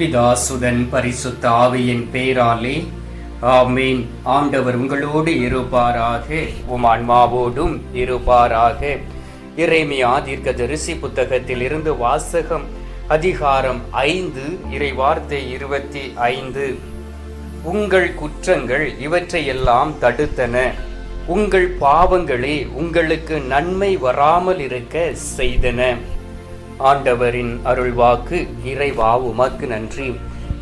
பிதாசுதன் பரிசுத்த ஆவியின் பேராலே ஆமீன். ஆண்டவர் உங்களோடு இருப்பாராக உம் ஆன்மாவோடும் இருப்பாராக. இறைமையா தீர்க்க தரிசி புத்தகத்தில் இருந்து வாசகம் அதிகாரம் ஐந்து இறை வார்த்தை இருபத்தி ஐந்து. உங்கள் குற்றங்கள் இவற்றையெல்லாம் தடுத்தன. உங்கள் பாவங்களே உங்களுக்கு நன்மை வராமல் இருக்க செய்தன. ஆண்டவரின் அருள்வாக்கு இறைவா உமக்கு நன்றி.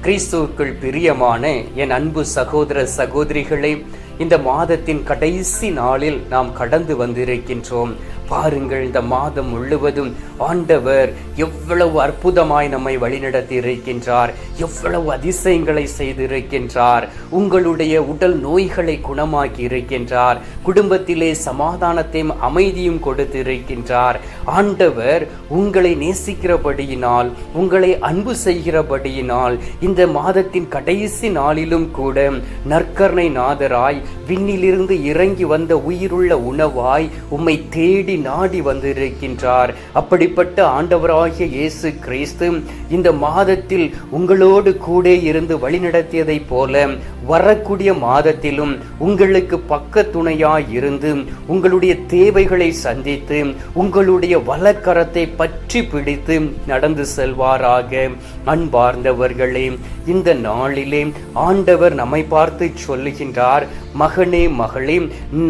கிறிஸ்துவுக்குள் பிரியமான என் அன்பு சகோதர சகோதரிகளை இந்த மாதத்தின் கடைசி நாளில் நாம் கடந்து வந்திருக்கின்றோம். பாருங்கள் இந்த மாதம் முழுவதும் ஆண்டவர் எவ்வளவு அற்புதமாய் நம்மை வழிநடத்தி இருக்கின்றார் எவ்வளவு அதிசயங்களை செய்திருக்கின்றார். உங்களுடைய உடல் நோய்களை குணமாக்கி இருக்கின்றார் குடும்பத்திலே சமாதானத்தையும் அமைதியும் கொடுத்திருக்கின்றார். ஆண்டவர் உங்களை நேசிக்கிறபடியினால் உங்களை அன்பு செய்கிறபடியினால் இந்த மாதத்தின் கடைசி நாளிலும் கூட நற்கர்ணை நாதராய் விண்ணிலிருந்து இறங்கி வந்த உயிருள்ள உணவாய் உம்மை தேடி நாடி வந்திருக்கின்றார். அப்படிப்பட்ட ஆண்டவராகிய இயேசு கிறிஸ்து இந்த மாதத்தில் உங்களோடு கூட இருந்து வழிநடத்தியதைப் போல வரக்கூடிய மாதத்திலும் உங்களுக்கு பக்க துணையாய் இருந்து உங்களுடைய தேவைகளை சந்தித்து உங்களுடைய வலக்கரத்தை பற்றி பிடித்து நடந்து செல்வாராக. அன்பார்ந்தவர்களே இந்த நாளிலே ஆண்டவர் நம்மை பார்த்து சொல்லுகின்றார் மகனே மகளே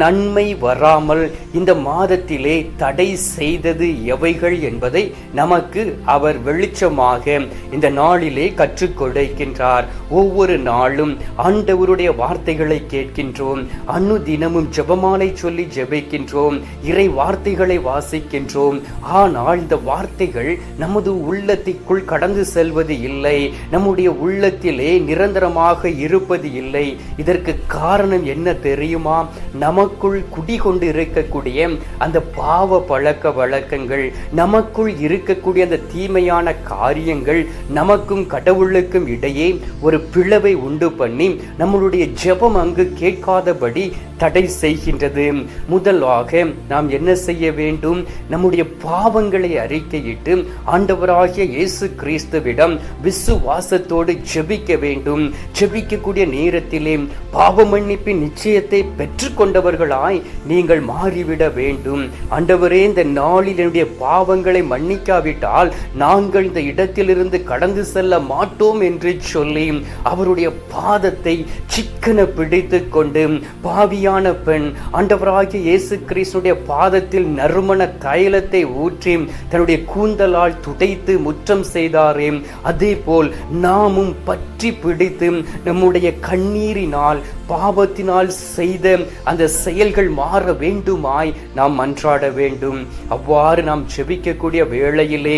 நன்மை வராமல் இந்த மாதத்திலே தடை செய்தது எவைகள் என்பதை நமக்கு அவர் வெளிச்சமாக இந்த நாளிலே கற்றுக் கொடுக்கின்றார். ஒவ்வொரு நாளும் ஆண்டவருடைய வார்த்தைகளை கேட்கின்றோம். அன்னு தினமும் ஜெபமாலை சொல்லி ஜெபிக்கின்றோம். இறை வார்த்தைகளை வாசிக்கின்றோம். ஆனால் இந்த வார்த்தைகள் நமது உள்ளத்திற்குள் கடந்து செல்வது இல்லை. நம்முடைய உள்ளத்திலே நிரந்தரமாக இருப்பது இல்லை. இதற்கு காரணம் என்ன என்ன தெரியுமா? நமக்குள் குடிகொண்டு இருக்கக்கூடிய அந்த பாவ பழக்க வழக்கங்கள் நமக்குள் இருக்கக்கூடிய அந்த தீமையான காரியங்கள் நமக்கும் கடவுளுக்கும் இடையே ஒரு பிளவை உண்டு பண்ணி நம்மளுடைய ஜெபம் அங்கு கேட்காதபடி தடை செய்கின்றது. முதலாக நாம் என்ன செய்ய வேண்டும்? நம்முடைய பாவங்களை அறிக்கையிட்டு ஆண்டவராகிய இயேசு கிறிஸ்துவிடம் விசுவாசத்தோடு ஜெபிக்க வேண்டும். ஜெபிக்கக்கூடிய நேரத்திலே பாவ மன்னிப்பின் நிச்சயத்தை பெற்றுக்கொண்டவர்களாய் நீங்கள் மாறிவிட வேண்டும். ஆண்டவரே இந்த நாளில் என்னுடைய பாவங்களை மன்னிக்காவிட்டால் நாங்கள் இந்த இடத்திலிருந்து கடந்து செல்ல மாட்டோம் என்று சொல்லி அவருடைய பாதத்தை சிக்கன பிடித்து கொண்டு பாவியான பெண் ஆண்டவராகிய இயேசு கிறிஸ்துடைய பாதத்தில் நறுமண தைலத்தை ஊற்றி தன்னுடைய கூந்தலால் துடைத்து முற்றம் செய்தாரே. அதே போல் நாமும் பற்றி பிடித்து நம்முடைய கண்ணீரினால் பாவத்தினால் செய்த அந்த செயல்கள் மாற வேண்டுமாய் நாம் மன்றாட வேண்டும். அவ்வாறு நாம் செபிக்கக்கூடிய வேளையிலே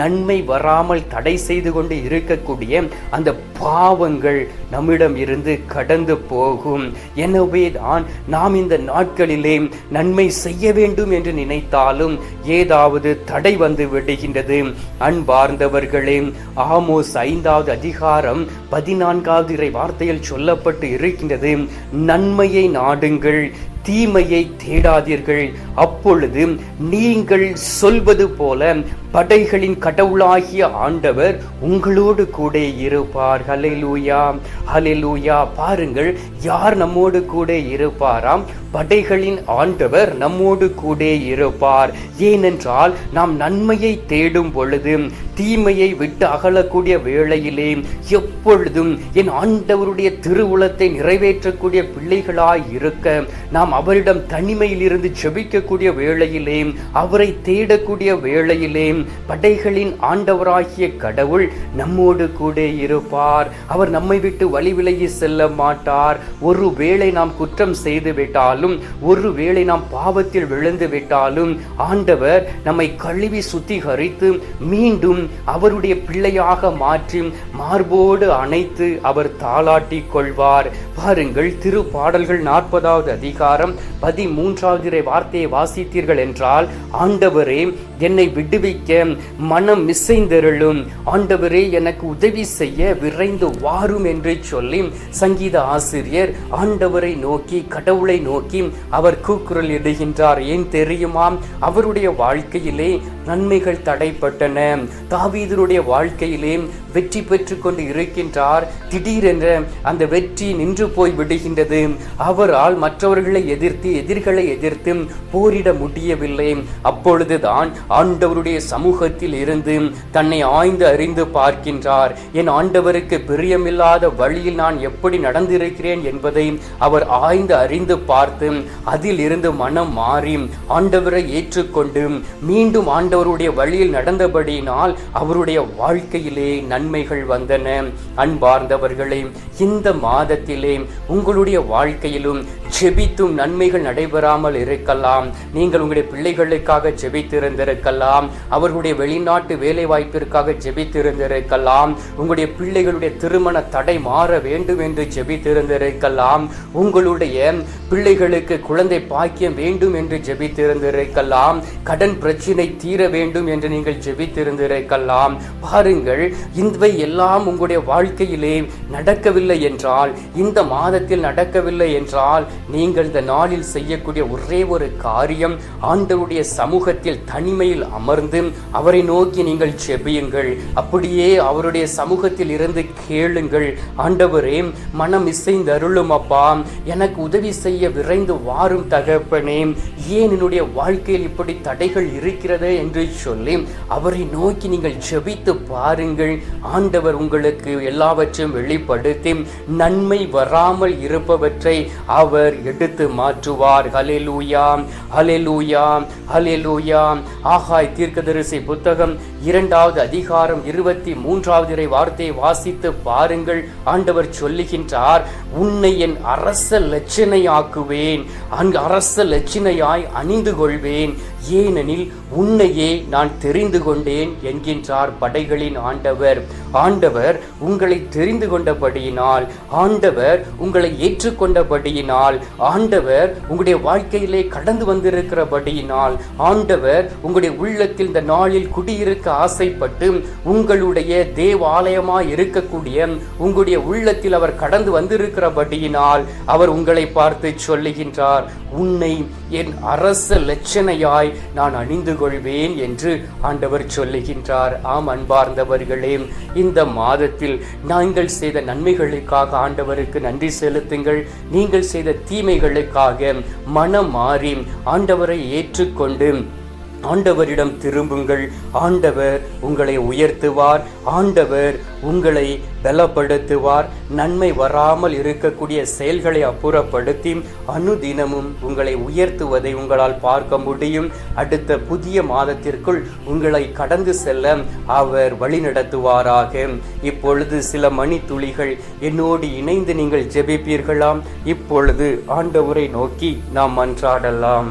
நன்மை வராமல் தடை செய்து கொண்டு இருக்கக்கூடிய அந்த பாவங்கள் நம்மிடம் இருந்து கடந்து போகும். எனவே தான் நாம் இந்த நாட்களிலே நன்மை செய்ய வேண்டும் என்று நினைத்தாலும் ஏதாவது தடை வந்து விடுகின்றது. அன்பார்ந்தவர்களே ஆமோஸ் ஐந்தாவது அதிகாரம் பதினான்காவது இறை வார்த்தையில் சொல்லப்பட்டு இருக்கின்றது. நன்மையை நாடுங்கள் தீமையை தேடாதீர்கள். அப்பொழுது நீங்கள் சொல்வது போல படைகளின் கடவுளாகிய ஆண்டவர் உங்களோடு கூட இருப்பார். ஹலெலூயா ஹலெலூயா பாருங்கள் யார் நம்மோடு கூட இருப்பாராம்? படைகளின் ஆண்டவர் நம்மோடு கூட இருப்பார். ஏனென்றால் நாம் நன்மையை தேடும் பொழுது தீமையை விட்டு அகலக்கூடிய வேளையிலே எப்பொழுதும் என் ஆண்டவருடைய திருவுளத்தை நிறைவேற்றக்கூடிய பிள்ளைகளாய் இருக்க நாம் அவரிடம் தனிமையிலிருந்து செபிக்கக்கூடிய வேளையிலே அவரை தேடக்கூடிய வேளையிலே படைகளின் ஆண்டவராகிய கடவுள் நம்மோடு கூட இருப்பார். அவர் நம்மை விட்டு வழி விலகி செல்ல மாட்டார். ஒரு வேளை நாம் குற்றம் செய்து விட்டாலும் ஒரு வேளை நாம் பாவத்தில் விழுந்து விட்டாலும் ஆண்டவர் நம்மை கழுவி சுத்திகரித்து மீண்டும் அவருடைய பிள்ளையாக மாற்றி மார்போடு அணைத்து அவர் தாளாட்டி கொள்வார். பாருங்கள் திரு பாடல்கள் நாற்பதாவது அதிகாரம் பதிமூன்றாவது வார்த்தையை வாசித்தீர்கள் என்றால் ஆண்டவரே என்னை விடுவிக்க மனம் இசைந்தருளும். ஆண்டவரே எனக்கு உதவி செய்ய விரைந்து வாரும் என்று சொல்லி சங்கீத ஆசிரியர் ஆண்டவரை நோக்கி கடவுளை நோக்கி அவர் கூக்குரல் இடுகின்றார். ஏன் தெரியுமா? அவருடைய வாழ்க்கையிலே நன்மைகள் தடைப்பட்டன. தாவீதனுடைய வாழ்க்கையிலே வெற்றி பெற்று கொண்டு இருக்கின்றார். திடீரென்ற அந்த வெற்றி நின்று போய் விடுகின்றது. அவரால் மற்றவர்களை எதிர்த்து எதிர்களை எதிர்த்து போரிட முடியவில்லை. அப்பொழுதுதான் ஆண்டவருடைய சமூகத்தில் இருந்து தன்னை ஆய்ந்து அறிந்து பார்க்கின்றார். என் ஆண்டவருக்கு பிரியமில்லாத வழியில் நான் எப்படி நடந்திருக்கிறேன் என்பதை அவர் ஆய்ந்து அறிந்து பார்த்து அதில் இருந்து மனம் மாறி ஆண்டவரை ஏற்றுக்கொண்டு மீண்டும் ஆண்டவருடைய வழியில் நடந்தபடியினால் அவருடைய வாழ்க்கையிலே நன்மைகள் வந்தன. அன்பார்ந்தவர்களே இந்த மாதத்திலே உங்களுடைய வாழ்க்கையிலும் ஜெபித்தும் நன்மைகள் நடைபெறாமல் இருக்கலாம். நீங்கள் உங்களுடைய பிள்ளைகளுக்காக ஜெபித்திருந்திருக்கலாம். அவர்களுடைய வெளிநாட்டு வேலை வாய்ப்பிற்காக ஜெபித்திருந்திருக்கலாம். உங்களுடைய பிள்ளைகளுடைய திருமண தடை மாற வேண்டும் என்று ஜெபித்திருந்திருக்கலாம். உங்களுடைய பிள்ளைகளுக்கு குழந்தை பாக்கியம் வேண்டும் என்று ஜெபித்திருந்திருக்கலாம். கடன் பிரச்சனை தீர வேண்டும் என்று நீங்கள் ஜெபித்திருந்திருக்கலாம். பாருங்கள் இவை எல்லாம் உங்களுடைய வாழ்க்கையிலே நடக்கவில்லை என்றால் இந்த மாதத்தில் நடக்கவில்லை என்றால் நீங்கள் இந்த நாளில் செய்யக்கூடிய ஒரே ஒரு காரியம் ஆண்டவருடைய சமூகத்தில் தனிமையில் அமர்ந்து அவரை நோக்கி நீங்கள் செபியுங்கள் அப்படியே அவருடைய சமூகத்தில் இருந்து கேளுங்கள். ஆண்டவரே மனம் இசைந்து அருளும் அப்பா. எனக்கு உதவி செய்ய விரைந்து வாரும் தகப்பனே. ஏன் என்னுடைய வாழ்க்கையில் இப்படி தடைகள் இருக்கிறது என்று சொல்லி அவரை நோக்கி நீங்கள் செபித்து பாருங்கள். ஆண்டவர் உங்களுக்கு எல்லாவற்றையும் வெளிப்படுத்தி நன்மை வராமல் இருப்பவற்றை அவர் எடுத்து மாற்றுவார். ஹலெலூயாம் ஹலெலூயாம் ஹலெலூயாம் ஆகாய் தீர்க்கதரிசி புத்தகம் இரண்டாவது அதிகாரம் இருபத்தி மூன்றாவது இறை வார்த்தையை வாசித்து பாருங்கள். ஆண்டவர் சொல்லுகின்றார் உன்னை என் அரச லட்சணையாக்குவேன். அங்கு அரச லட்சணையாய் அணிந்து கொள்வேன் ஏனெனில் உன்னையே நான் தெரிந்து கொண்டேன் என்கின்றார் படைகளின் ஆண்டவர். ஆண்டவர் உங்களை தெரிந்து கொண்டபடியினால் ஆண்டவர் உங்களை ஏற்றுக்கொண்டபடியினால் ஆண்டவர் உங்களுடைய வாழ்க்கையிலே கடந்து வந்திருக்கிறபடியினால் ஆண்டவர் உங்களுடைய உள்ளத்தில் இந்த நாளில் குடியிருக்க ஆசைப்பட்டு உங்களுடைய தேவாலயமாய் இருக்கக்கூடிய உங்களுடைய உள்ளத்தில் அவர் கடந்து வந்திருக்கிறபடியினால் அவர் உங்களை பார்த்து சொல்லுகின்றார் உன்னை என் அரச லட்சணையாய் நான் அணிந்து கொள்வேன் என்று ஆண்டவர் சொல்லுகின்றார். ஆம் அன்பார்ந்தவர்களே இந்த மாதத்தில் நாங்கள் செய்த நன்மைகளுக்காக ஆண்டவருக்கு நன்றி செலுத்துங்கள். நீங்கள் செய்த தீமைகளுக்காக மனம் மாறி ஆண்டவரை ஏற்றுக்கொண்டு ஆண்டவரிடம் திரும்புங்கள். ஆண்டவர் உங்களை உயர்த்துவார். ஆண்டவர் உங்களை பலப்படுத்துவார். நன்மை வராமல் இருக்கக்கூடிய செயல்களை அப்புறப்படுத்தி அனுதினமும் உங்களை உயர்த்துவதை உங்களால் பார்க்க முடியும். அடுத்த புதிய மாதத்திற்குள் உங்களை கடந்து செல்ல அவர் வழிநடத்துவாராக. இப்பொழுது சில மணி துளிகள் என்னோடு இணைந்து நீங்கள் ஜெபிப்பீர்களாம்? இப்பொழுது ஆண்டவரை நோக்கி நாம் மன்றாடலாம்.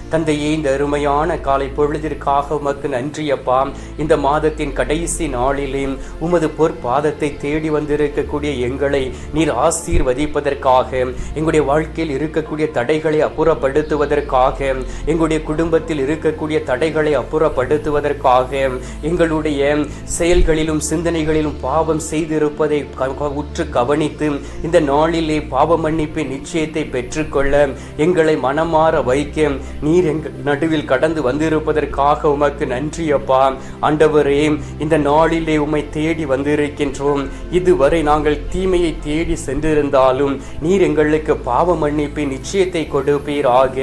தந்தையே இந்த அருமையான காலை பொழுதிற்காக உமக்கு நன்றி அப்பா இந்த மாதத்தின் கடைசி நாளிலே உமது பொற்பாதத்தை தேடி வந்திருக்கக்கூடிய எங்களை நீர் ஆசீர்வதிப்பதற்காக எங்களுடைய வாழ்க்கையில் இருக்கக்கூடிய தடைகளை அப்புறப்படுத்துவதற்காக எங்களுடைய குடும்பத்தில் இருக்கக்கூடிய தடைகளை அப்புறப்படுத்துவதற்காக எங்களுடைய செயல்களிலும் சிந்தனைகளிலும் பாவம் செய்திருப்பதை க- உற்று கவனித்து இந்த நாளிலே பாவ மன்னிப்பு நிச்சயத்தை பெற்றுக்கொள்ள எங்களை மனமாற வைக்க நீர் நீர் எங்கள் நடுவில் கடந்து வந்திருப்பதற்காக உமக்கு நன்றி அப்பா. ஆண்டவரே இந்த நாளிலே உம்மை தேடி வந்திருக்கின்றோம். இதுவரை நாங்கள் தீமையை தேடி சென்றிருந்தாலும் நீர் எங்களுக்கு பாவ மன்னிப்பை நிச்சயத்தை கொடுப்பீராக.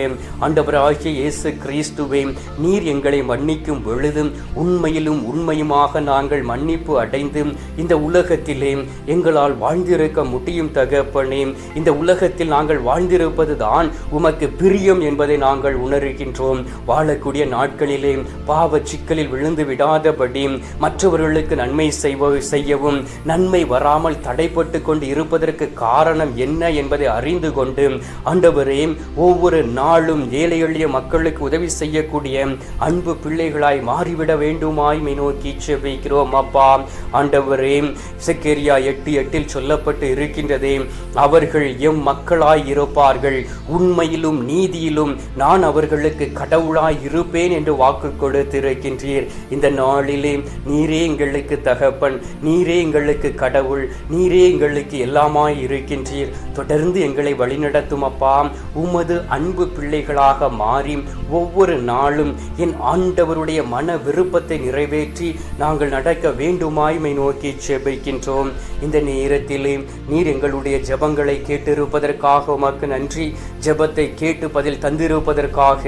ஆண்டவராகிய இயேசு கிறிஸ்துவே நீர் எங்களை மன்னிக்கும் பொழுது உண்மையிலும் உண்மையுமாக நாங்கள் மன்னிப்பு அடைந்து இந்த உலகத்திலே எங்களால் வாழ்ந்திருக்க முடியும் தகப்பனே. இந்த உலகத்தில் நாங்கள் வாழ்ந்திருப்பது தான் உமக்கு பிரியம் என்பதை நாங்கள் உணர் கொண்டிருக்கின்றோம். வாழக்கூடிய நாட்களிலே பாவ சிக்கலில் விழுந்து விடாதபடி மற்றவர்களுக்கு நன்மை செய்யவும் நன்மை வராமல் தடைப்பட்டு கொண்டு இருப்பதற்கு காரணம் என்ன என்பதை அறிந்து கொண்டு ஆண்டவரே ஒவ்வொரு நாளும் ஏழை எளிய மக்களுக்கு உதவி செய்யக்கூடிய அன்பு பிள்ளைகளாய் மாறிவிட வேண்டுமாய் நோக்கி செபிக்கிறோம் அப்பா ஆண்டவரே இசக்கேரியா எட்டு எட்டில் சொல்லப்பட்டு இருக்கின்றதே அவர்கள் எம் மக்களாய் இருப்பார்கள். உண்மையிலும் நீதியிலும் நான் அவர்கள் அவர்களுக்கு கடவுளாய் இருப்பேன் என்று வாக்கு கொடுத்திருக்கின்றீர். இந்த நாளிலே நீரே எங்களுக்கு தகப்பன் நீரே எங்களுக்கு கடவுள் நீரே எங்களுக்கு எல்லாமாய் இருக்கின்றீர். தொடர்ந்து எங்களை வழிநடத்தும் அப்பா. உமது அன்பு பிள்ளைகளாக மாறி ஒவ்வொரு நாளும் என் ஆண்டவருடைய மன விருப்பத்தை நிறைவேற்றி நாங்கள் நடக்க வேண்டுமாய்மை நோக்கி செபிக்கின்றோம் இந்த நேரத்திலே நீர் எங்களுடைய ஜபங்களை கேட்டிருப்பதற்காக உமக்கு நன்றி. ஜபத்தை கேட்டு பதில் தந்திருப்பதற்காக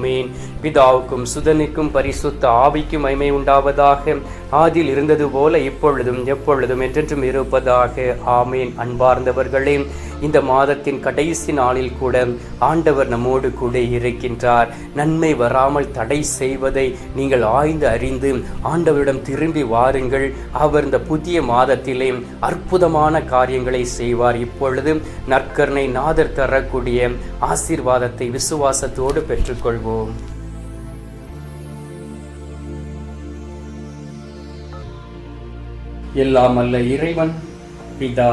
ஆமீன். பிதாவுக்கும் சுதனுக்கும் பரிசுத்த ஆவிக்கும் மைமை உண்டாவதாக ஆதில் இருந்தது போல இப்பொழுதும் எப்பொழுதும் என்றென்றும் இருப்பதாக ஆமீன். அன்பார்ந்தவர்களே இந்த மாதத்தின் கடைசி நாளில் கூட ஆண்டவர் நம்மோடு கூட இருக்கின்றார். நன்மை வராமல் தடை செய்வதை நீங்கள் ஆய்ந்து அறிந்து ஆண்டவரிடம் திரும்பி வாருங்கள். அவர் இந்த புதிய மாதத்திலே அற்புதமான காரியங்களை செய்வார். இப்பொழுது நற்கருணை நாதர் தரக்கூடிய ஆசீர்வாதத்தை விசுவாசத்தோடு பெற்றுக்கொள்வோம். எல்லாம் அல்ல இறைவன் பிதா